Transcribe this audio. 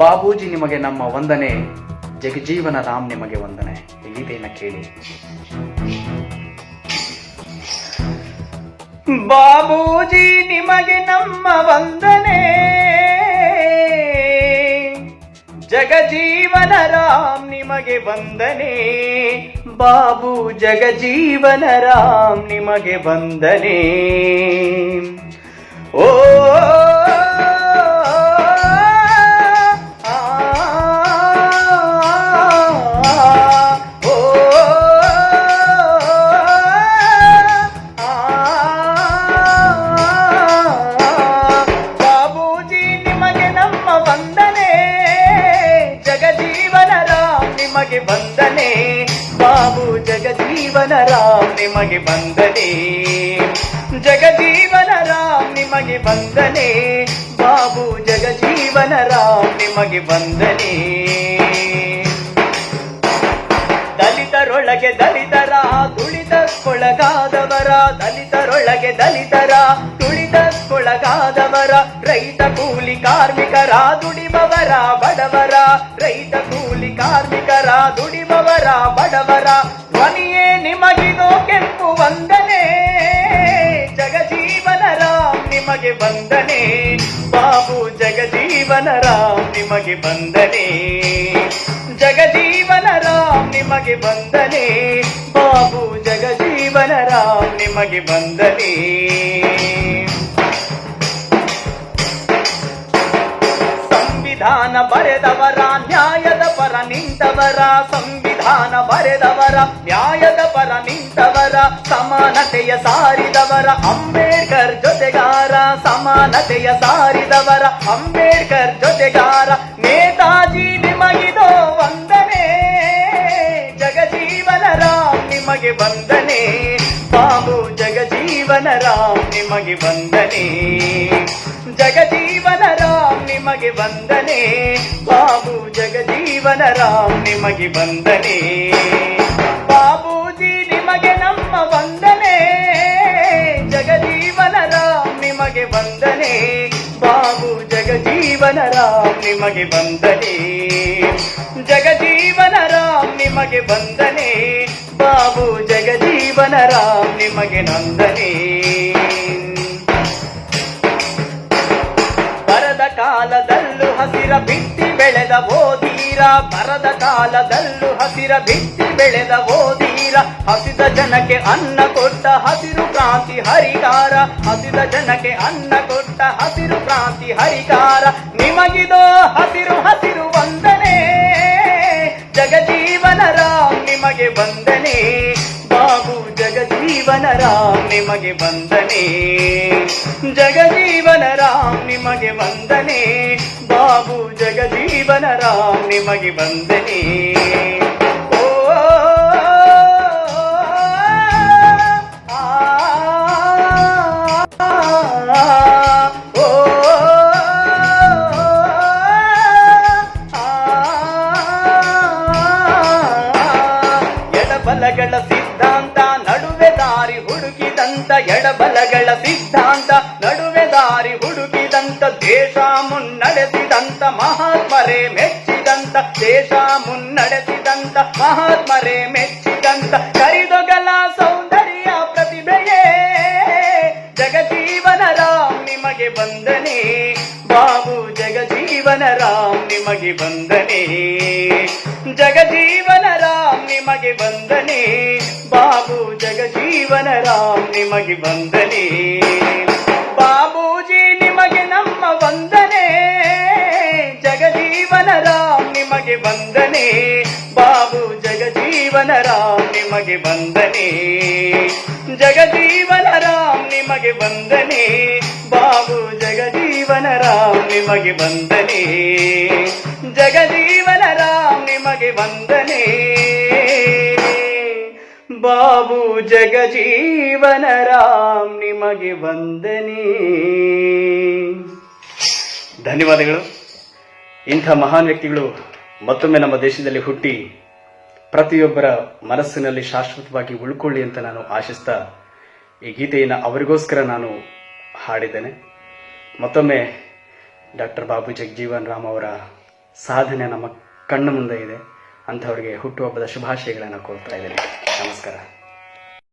ಬಾಬೂಜಿ ನಿಮಗೆ ನಮ್ಮ ವಂದನೆ, ಜಗಜೀವನ ರಾಮ್ ನಿಮಗೆ ವಂದನೆ. ಗೀತೆಯನ್ನು ಕೇಳಿ. ಬಾಬೂಜಿ ನಿಮಗೆ ನಮ್ಮ ವಂದನೆ, ಜಗಜೀವನ ರಾಮ್ ನಿಮಗೆ ವಂದನೆ. ಬಾಬು ಜಗಜೀವನ ರಾಮ್ ನಿಮಗೆ ವಂದನೆ. ಓ ನಿಮಗೆ ವಂದನೆ ಬಾಬು ಜಗಜೀವನ ರಾಮ್ ನಿಮಗೆ ವಂದನೆ ಜಗಜೀವನ ರಾಮ್ ನಿಮಗೆ ವಂದನೆ ಬಾಬು ಜಗಜೀವನ ರಾಮ್ ನಿಮಗೆ ವಂದನೆ ದಲಿತರೊಳಗೆ ದಲಿತರ, ತುಳಿತಕ್ಕೊಳಗಾದವರ. ದಲಿತರೊಳಗೆ ದಲಿತರ, ತುಳಿತಕ್ಕೊಳಗಾದವರ. ರೈತ ಕಾರ್ಮಿಕರ, ದುಡಿಮವರ, ಬಡವರ, ರೈತ ಕೂಲಿ ಕಾರ್ಮಿಕರ, ದುಡಿಮವರ, ಬಡವರ, ಧ್ವನಿಯೇ ನಿಮಗಿದೋ ಕೆಂಪು ವಂದನೆ. ಜಗಜೀವನ ರಾಮ್ ನಿಮಗೆ ವಂದನೆ. ಬಾಬು ಜಗಜೀವನ ರಾಮ್ ನಿಮಗೆ ವಂದನೆ. ಜಗಜೀವನ ರಾಮ್ ನಿಮಗೆ ವಂದನೆ. ಬಾಬು ಜಗಜೀವನ ರಾಮ್ ನಿಮಗೆ ವಂದನೆ. ಸಂವಿಧಾನ ಬರೆದವರ, ನ್ಯಾಯದ ಪರ ನಿಂತವರ, ಸಂವಿಧಾನ ಬರೆದವರ, ನ್ಯಾಯದ ಪರ ನಿಂತವರ, ಸಮಾನತೆಯ ಸಾರಿದವರ, ಅಂಬೇಡ್ಕರ್ ಜೊತೆಗಾರ, ಸಮಾನತೆಯ ಸಾರಿದವರ, ಅಂಬೇಡ್ಕರ್ ಜೊತೆಗಾರ, ನೇತಾಜಿ ನಿಮಗಿದೋ ವಂದನೆ, ಜಗಜೀವನ ರಾಮ್ ನಿಮಗೆ ವಂದನೆ, ಬಾಬು ಜಗಜೀವನ ರಾಮ್ ನಿಮಗೆ ವಂದನೆ, ಜಗಜೀವನ ರಾಮ್ ನಿಮಗೆ ವಂದನೆ. ಬಾಬು ಜಗಜೀವನ ರಾಮ್ ನಿಮಗೆ ವಂದನೆ. ಬಾಬೂಜಿ ನಿಮಗೆ ನಮ್ಮ ವಂದನೆ. ಜಗಜೀವನ ರಾಮ್ ನಿಮಗೆ ವಂದನೆ. ಬಾಬು ಜಗಜೀವನ ರಾಮ್ ನಿಮಗೆ ವಂದನೆ. ಜಗಜೀವನ ರಾಮ್ ನಿಮಗೆ ವಂದನೆ. ಬಾಬು ಜಗಜೀವನ ರಾಮ್ ನಿಮಗೆ ನಂದನೆ. ಹಸಿರ ಬಿತ್ತಿ ಬೆಳೆದ ಓದೀರ ಬರದ ಕಾಲದಲ್ಲೂ ಹಸಿರ ಬಿತ್ತಿ ಬೆಳೆದ ಓದೀರ ಹಸಿದ ಜನಕ್ಕೆ ಅನ್ನ ಕೊಟ್ಟ ಹಸಿರು ಕ್ರಾಂತಿ ಹರಿಕಾರ. ಹಸಿದ ಜನಕ್ಕೆ ಅನ್ನ ಕೊಟ್ಟ ಹಸಿರು ಕ್ರಾಂತಿ ಹರಿಕಾರ. ನಿಮಗಿದೋ ಹಸಿರು ಹಸಿರು ವಂದನೆ. ಜಗಜೀವನ ರಾಮ್ ನಿಮಗೆ ವಂದನೆ. ಬಾಬು ಜಗಜೀವನ ರಾಮ್ ನಿಮಗೆ ವಂದನೆ. ಜಗಜೀವನ ರಾಮ್ ನಿಮಗೆ ವಂದನೆ. ಬಾಬು ಜಗಜೀವನ ರಾಮ್ ನಿಮಗೆ ಓ, ಎಡಬಲಗಳ ಸಿದ್ಧಾಂತ ನಡುವೆ ದಾರಿ ಹುಡುಕಿದಂತ ಎಡಬಲಗಳ ಸಿದ್ಧಾಂತ. ಮೆಚ್ಚಿದಂತ ದೇಶ ಮುನ್ನಡೆಸಿದಂತ, ಮಹಾತ್ಮರೇ ಮೆಚ್ಚಿದಂತ, ಕರಿದೊಗಲ ಸೌಂದರ್ಯ ಪ್ರತಿಭೆಯೇ. ಜಗಜೀವನ ರಾಮ್ ನಿಮಗೆ ವಂದನೆ, ಬಾಬು ಜಗಜೀವನ ರಾಮ್ ನಿಮಗೆ ವಂದನೆ. ಜಗಜೀವನ ರಾಮ್ ನಿಮಗೆ ವಂದನೆ, ಬಾಬು ಜಗಜೀವನ ರಾಮ್ ನಿಮಗೆ ವಂದನೆ. ವಂದನೆ. ಬಾಬು ಜಗಜೀವನ ರಾಮ್ ನಿಮಗೆ ವಂದನೆ. ಜಗಜೀವನ ರಾಮ್ ನಿಮಗೆ ವಂದನೆ. ಬಾಬು ಜಗಜೀವನ ರಾಮ್ ನಿಮಗೆ ವಂದನೆ. ಜಗಜೀವನ ರಾಮ್ ನಿಮಗೆ ವಂದನೆ. ಬಾಬು ಜಗಜೀವನ ರಾಮ್ ನಿಮಗೆ ವಂದನೆ. ಧನ್ಯವಾದಗಳು. ಇಂಥ ಮಹಾನ್ ವ್ಯಕ್ತಿಗಳು ಮತ್ತೊಮ್ಮೆ ನಮ್ಮ ದೇಶದಲ್ಲಿ ಹುಟ್ಟಿ ಪ್ರತಿಯೊಬ್ಬರ ಮನಸ್ಸಿನಲ್ಲಿ ಶಾಶ್ವತವಾಗಿ ಉಳ್ಕೊಳ್ಳಿ ಅಂತ ನಾನು ಆಶಿಸ್ತಾ ಈ ಗೀತೆಯನ್ನು ಅವರಿಗೋಸ್ಕರ ನಾನು ಹಾಡಿದ್ದೇನೆ. ಮತ್ತೊಮ್ಮೆ ಡಾಕ್ಟರ್ ಬಾಬು ಜಗಜೀವನ್ ರಾಮ್ ಅವರ ಸಾಧನೆ ನಮ್ಮ ಕಣ್ಣು ಮುಂದೆ ಇದೆ. ಅಂಥವ್ರಿಗೆ ಹುಟ್ಟುಹಬ್ಬದ ಶುಭಾಶಯಗಳನ್ನು ಕೋರ್ತಾ ಇದ್ದೇನೆ. ನಮಸ್ಕಾರ.